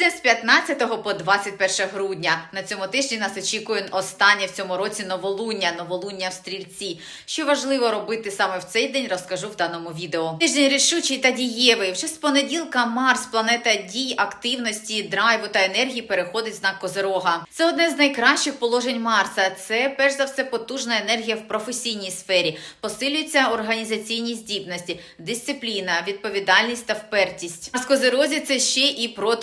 Тиждень з 15 по 21 грудня. На цьому тижні нас очікує останнє в цьому році новолуння, новолуння в стрільці. Що важливо робити саме в цей день, розкажу в даному відео. Тиждень рішучий та дієвий. Вже з понеділка Марс, планета дій, активності, драйву та енергії, переходить знак Козирога. Це одне з найкращих положень Марса. Це перш за все потужна енергія в професійній сфері. Посилюються організаційні здібності, дисципліна, відповідальність та впертість. А з Козирозі це ще і про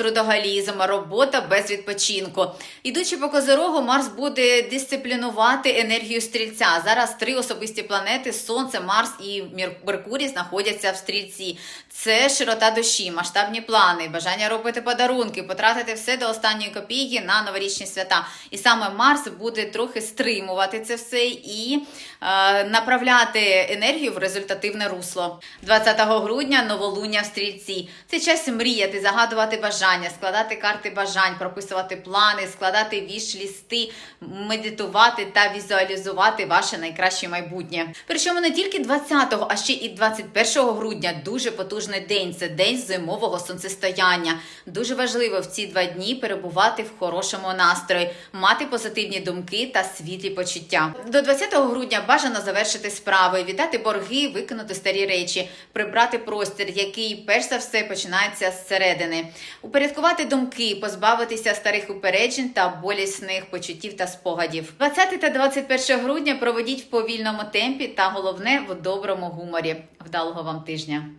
трудогалізм, робота без відпочинку. Ідучи по Козирогу, Марс буде дисциплінувати енергію стрільця. Зараз три особисті планети Сонце, Марс і Меркурій знаходяться в стрільці. Це широта душі, масштабні плани, бажання робити подарунки, потратити все до останньої копійки на новорічні свята. І саме Марс буде трохи стримувати це все і е, направляти енергію в результативне русло. 20 грудня новолуння в стрільці. Це час мріяти, загадувати бажання, складати карти бажань, прописувати плани, складати віш-лісти, медитувати та візуалізувати ваше найкраще майбутнє. Причому не тільки 20-го, а ще і 21 грудня дуже потужний день. Це день зимового сонцестояння. Дуже важливо в ці два дні перебувати в хорошому настрої, мати позитивні думки та світлі почуття. До 20 грудня бажано завершити справи, віддати борги, викинути старі речі, прибрати простір, який перш за все починається зсередини, упорядкувати думки, позбавитися старих упереджень та болісних почуттів та спогадів. 20 та 21 грудня проведіть в повільному темпі та головне в доброму гуморі. Вдалого вам тижня!